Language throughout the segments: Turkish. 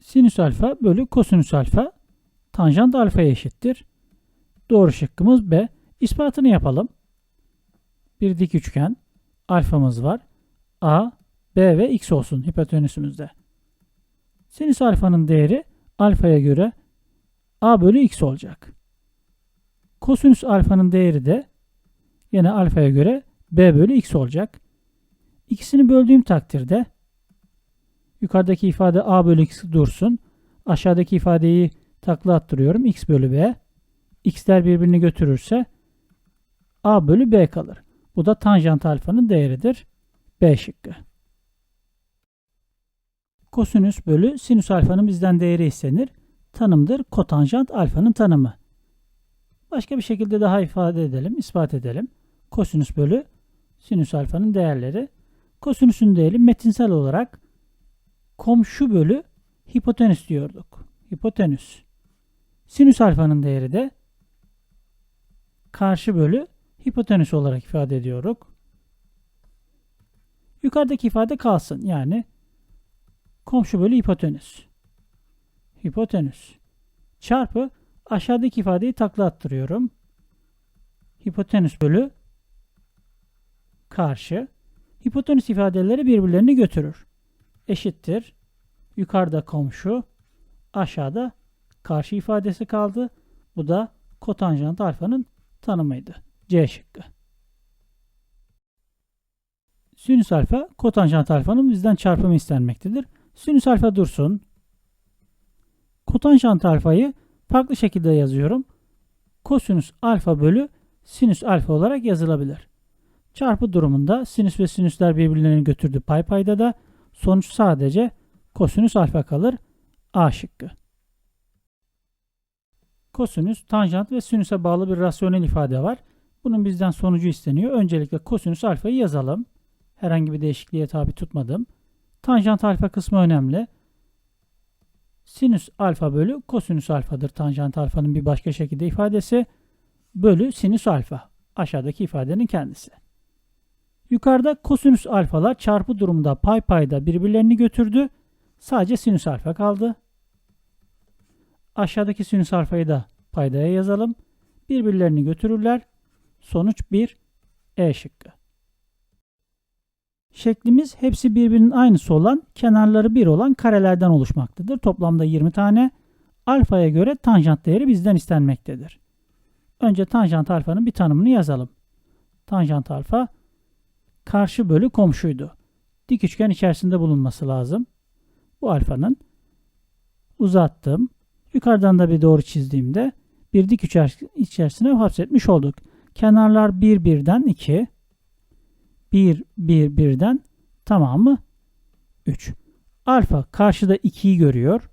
Sinüs alfa bölü kosinüs alfa tanjant alfaya eşittir. Doğru şıkkımız B. İspatını yapalım. Bir dik üçgen. Alfamız var. A, B ve X olsun hipotenüsümüzde. Sinüs alfanın değeri alfaya göre A bölü X olacak. Kosinüs alfanın değeri de yine alfaya göre B bölü X olacak. İkisini böldüğüm takdirde yukarıdaki ifade A bölü X dursun. Aşağıdaki ifadeyi takla attırıyorum. X bölü B. X'ler birbirini götürürse A bölü B kalır. Bu da tanjant alfanın değeridir. B şıkkı. Kosinüs bölü sinüs alfanın bizden değeri istenir. Tanımdır kotanjant alfanın tanımı. Başka bir şekilde daha ifade edelim, ispat edelim. Kosinüs bölü sinüs alfanın değerleri. Kosinüsün değeri metinsel olarak komşu bölü hipotenüs diyorduk. Hipotenüs. Sinüs alfanın değeri de karşı bölü hipotenüs olarak ifade ediyoruz. Yukarıdaki ifade kalsın. Yani komşu bölü hipotenüs. Hipotenüs. Çarpı aşağıdaki ifadeyi takla attırıyorum. Hipotenüs bölü karşı. Hipotenüs ifadeleri birbirlerini götürür. Eşittir. Yukarıda komşu, aşağıda karşı ifadesi kaldı. Bu da kotanjant alfanın tanımıydı. C şıkkı. Sinüs alfa kotanjant alfanın bizden çarpımı istenmektedir. Sinüs alfa dursun. Kotanjant alfayı farklı şekilde yazıyorum. Kosinüs alfa bölü sinüs alfa olarak yazılabilir. Çarpı durumunda sinüs ve sinüsler birbirlerini götürdü pay payda da sonuç sadece kosinüs alfa kalır. A şıkkı. Kosinüs, tanjant ve sinüse bağlı bir rasyonel ifade var. Bunun bizden sonucu isteniyor. Öncelikle kosinüs alfayı yazalım. Herhangi bir değişikliğe tabi tutmadım. Tanjant alfa kısmı önemli. Sinüs alfa bölü kosinüs alfadır. Tanjant alfanın bir başka şekilde ifadesi. Bölü sinüs alfa. Aşağıdaki ifadenin kendisi. Yukarıda kosinüs alfalar çarpı durumda pay payda birbirlerini götürdü. Sadece sinüs alfa kaldı. Aşağıdaki sinüs alfayı da paydaya yazalım. Birbirlerini götürürler. Sonuç 1. E şıkkı. Şeklimiz hepsi birbirinin aynısı olan, kenarları 1 olan karelerden oluşmaktadır. Toplamda 20 tane. Alfaya göre tanjant değeri bizden istenmektedir. Önce tanjant alfanın bir tanımını yazalım. Tanjant alfa karşı bölü komşuydu. Dik üçgen içerisinde bulunması lazım. Bu alfanın uzattım. Yukarıdan da bir doğru çizdiğimde bir dik üçgen içerisine hapsetmiş olduk. Kenarlar 1 birden 2. 1 1 birden tamamı 3. Alfa karşıda 2'yi görüyor.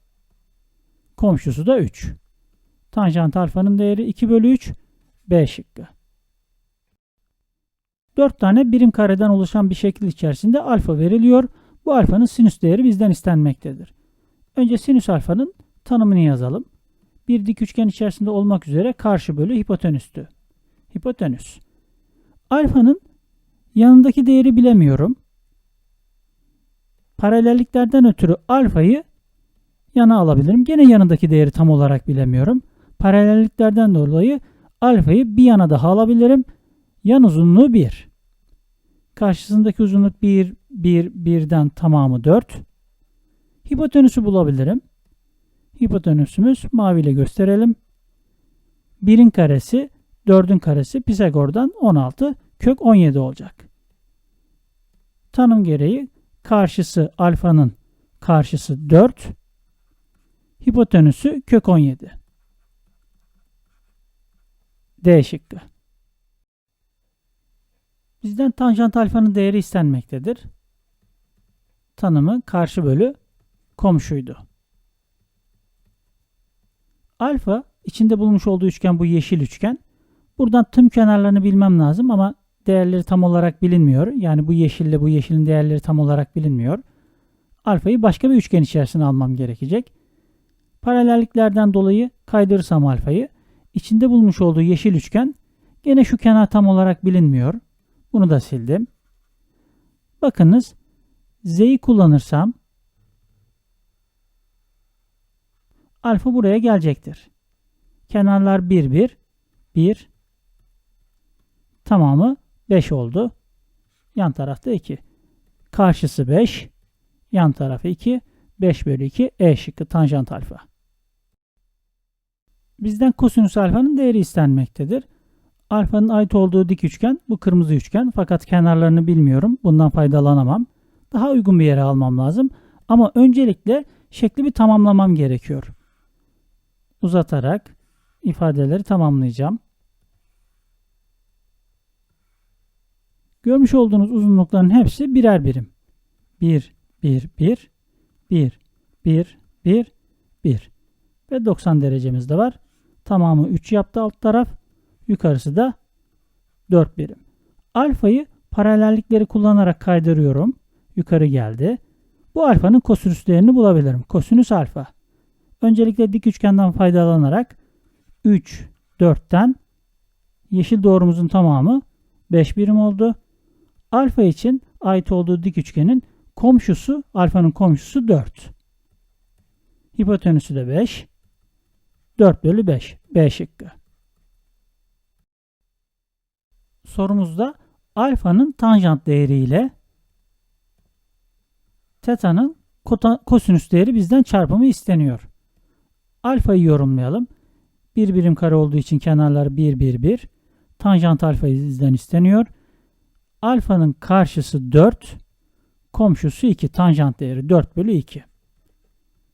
Komşusu da 3. Tanjant alfanın değeri 2 bölü 3. B şıkkı. 4 tane birim kareden oluşan bir şekil içerisinde alfa veriliyor. Bu alfanın sinüs değeri bizden istenmektedir. Önce sinüs alfanın tanımını yazalım. Bir dik üçgen içerisinde olmak üzere karşı bölü hipotenüstü. Hipotenüs. Alfanın yanındaki değeri bilemiyorum. Paralelliklerden ötürü alfayı yana alabilirim. Gene yanındaki değeri tam olarak bilemiyorum. Paralelliklerden dolayı alfayı bir yana daha alabilirim. Yan uzunluğu 1. Karşısındaki uzunluk 1, 1, 1'den tamamı 4. Hipotenüsü bulabilirim. Hipotenüsümüz maviyle gösterelim. 1'in karesi 4'ün karesi Pisagor'dan 16 kök 17 olacak. Tanım gereği karşısı alfanın karşısı 4. Hipotenüsü kök 17. D şıkkı. Bizden tanjant alfanın değeri istenmektedir. Tanımı karşı bölü komşuydu. Alfa içinde bulmuş olduğu üçgen bu yeşil üçgen. Buradan tüm kenarlarını bilmem lazım ama değerleri tam olarak bilinmiyor. Yani bu yeşille bu yeşilin değerleri tam olarak bilinmiyor. Alfayı başka bir üçgen içerisine almam gerekecek. Paralelliklerden dolayı kaydırırsam alfayı içinde bulmuş olduğu yeşil üçgen gene şu kenar tam olarak bilinmiyor. Bunu da sildim. Bakınız Z'yi kullanırsam Alfa buraya gelecektir. Kenarlar 1 1 1 tamamı 5 oldu. Yan tarafta 2. Karşısı 5. Yan tarafı 2. 5 bölü 2 E şıkkı tanjant alfa. Bizden kosinüs alfanın değeri istenmektedir. Alfanın ait olduğu dik üçgen bu kırmızı üçgen fakat kenarlarını bilmiyorum. Bundan faydalanamam. Daha uygun bir yere almam lazım. Ama öncelikle şekli bir tamamlamam gerekiyor. Uzatarak ifadeleri tamamlayacağım. Görmüş olduğunuz uzunlukların hepsi birer birim. 1, 1, 1, 1, 1, 1, 1 ve 90 derecemiz de var. Tamamı 3 yaptı alt taraf. Yukarısı da 4 birim. Alfayı paralellikleri kullanarak kaydırıyorum. Yukarı geldi. Bu alfanın kosinüs değerini bulabilirim. Kosinüs alfa. Öncelikle dik üçgenden faydalanarak 3, 4'ten yeşil doğrumuzun tamamı 5 birim oldu. Alfa için ait olduğu dik üçgenin komşusu, alfanın komşusu 4. Hipotenüsü de 5. 4 bölü 5. B şıkkı. Sorumuzda alfanın tanjant değeriyle teta'nın kosinüs değeri bizden çarpımı isteniyor. Alfayı yorumlayalım. Bir birim kare olduğu için kenarlar 1 1 1. Tanjant alfa bizden isteniyor. Alfanın karşısı 4. Komşusu 2. Tanjant değeri 4 bölü 2.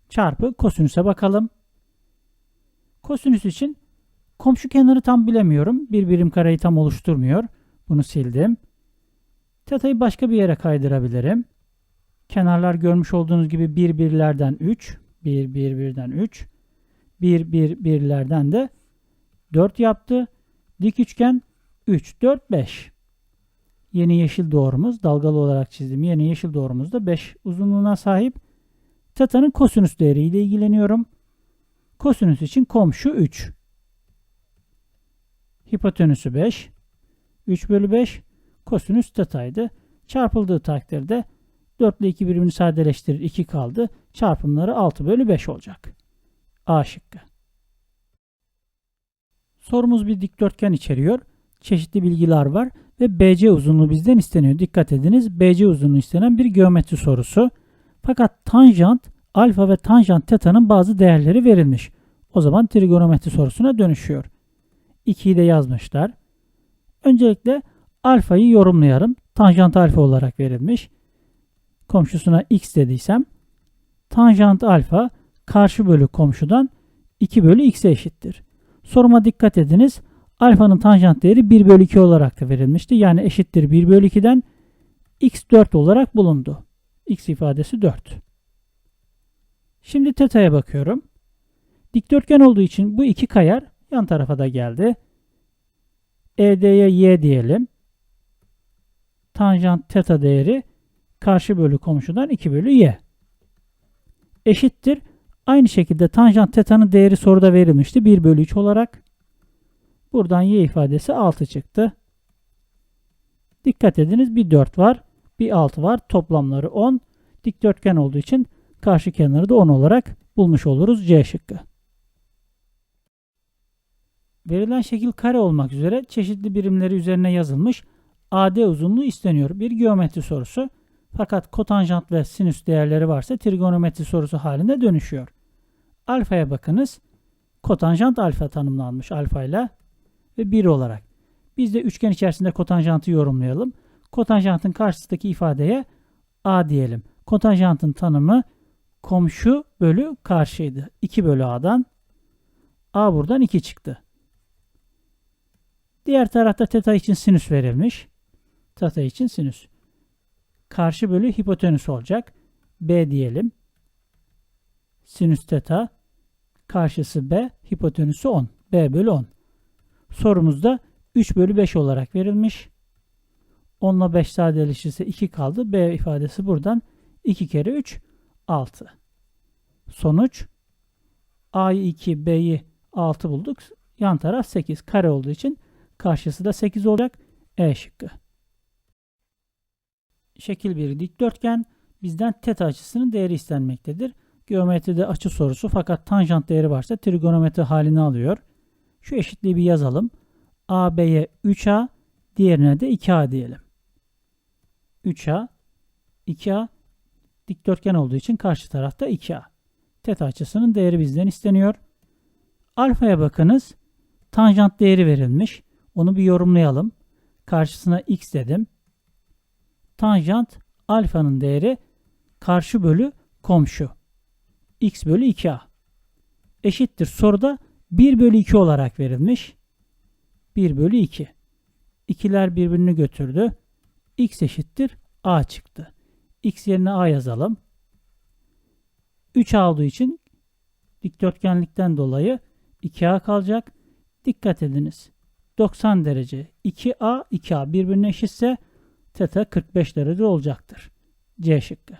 Çarpı kosinüse bakalım. Kosinüs için komşu kenarı tam bilemiyorum. Bir birim kareyi tam oluşturmuyor. Bunu sildim. Teta'yı başka bir yere kaydırabilirim. Kenarlar görmüş olduğunuz gibi 1 birlerden 3. 1 1 birden 3. 1 1 birlerden de 4 yaptı. Dik üçgen 3 4 5. Yeni yeşil doğrumuz dalgalı olarak çizdim. Yeni yeşil doğrumuz da 5 uzunluğuna sahip. Teta'nın kosinüs değeriyle ilgileniyorum. Kosinüs için komşu 3. Hipotenüsü 5. 3 bölü 5 kosinüs tetaydı. Çarpıldığı takdirde 4 ile 2 birimini sadeleştirir 2 kaldı. Çarpımları 6 bölü 5 olacak. A şıkkı. Sorumuz bir dikdörtgen içeriyor. Çeşitli bilgiler var ve BC uzunluğu bizden isteniyor. Dikkat ediniz BC uzunluğu istenen bir geometri sorusu. Fakat tanjant alfa ve tanjant teta'nın bazı değerleri verilmiş. O zaman trigonometri sorusuna dönüşüyor. 2'yi de yazmışlar. Öncelikle alfayı yorumlayalım. Tanjant alfa olarak verilmiş. Komşusuna x dediysem tanjant alfa karşı bölü komşudan 2 bölü x'e eşittir. Soruma dikkat ediniz. Alfanın tanjant değeri 1 bölü 2 olarak da verilmişti. Yani eşittir 1 bölü 2'den x 4 olarak bulundu. x ifadesi 4. Şimdi teta'ya bakıyorum. Dikdörtgen olduğu için bu iki kayar yan tarafa da geldi. ED'ye y diyelim. Tanjant teta değeri karşı bölü komşudan 2 bölü y. Eşittir. Aynı şekilde tanjant teta'nın değeri soruda verilmişti. 1 bölü 3 olarak. Buradan y ifadesi 6 çıktı. Dikkat ediniz bir 4 var. Bir 6 var. Toplamları 10. Dikdörtgen olduğu için karşı kenarı da 10 olarak bulmuş oluruz. C şıkkı. Verilen şekil kare olmak üzere çeşitli birimleri üzerine yazılmış AD uzunluğu isteniyor. Bir geometri sorusu. Fakat kotanjant ve sinüs değerleri varsa trigonometri sorusu halinde dönüşüyor. Alfaya bakınız. Kotanjant alfa tanımlanmış alfa ile ve 1 olarak. Biz de üçgen içerisinde kotanjantı yorumlayalım. Kotanjantın karşısındaki ifadeye A diyelim. Kotanjantın tanımı komşu bölü karşıydı. 2 bölü A'dan. A buradan 2 çıktı. Diğer tarafta teta için sinüs verilmiş. Teta için sinüs. Karşı bölü hipotenüs olacak. B diyelim. Sinüs teta. Karşısı B. Hipotenüsü 10. B bölü 10. Sorumuzda 3 bölü 5 olarak verilmiş. 10 ile 5 sadeleşirse 2 kaldı. B ifadesi buradan 2 kere 3 6. Sonuç A'yı 2, B'yi 6 bulduk. Yan taraf 8. Kare olduğu için karşısı da 8 olacak. E şıkkı. Şekil bir dikdörtgen bizden teta açısının değeri istenmektedir. Geometride açı sorusu fakat tanjant değeri varsa trigonometri halini alıyor. Şu eşitliği bir yazalım. AB'ye 3A, diğerine de 2A diyelim. 3A, 2A dikdörtgen olduğu için karşı tarafta 2A. Teta açısının değeri bizden isteniyor. Alfaya bakınız. Tanjant değeri verilmiş. Onu bir yorumlayalım. Karşısına x dedim. Tanjant alfanın değeri karşı bölü komşu. x bölü 2a. Eşittir. Soruda 1 bölü 2 olarak verilmiş. 1 bölü 2. İkiler birbirini götürdü. x eşittir a çıktı. x yerine a yazalım. 3a olduğu için dikdörtgenlikten dolayı 2a kalacak. Dikkat ediniz. 90 derece 2a 2a birbirine eşitse teta 45 derece olacaktır. C şıkkı.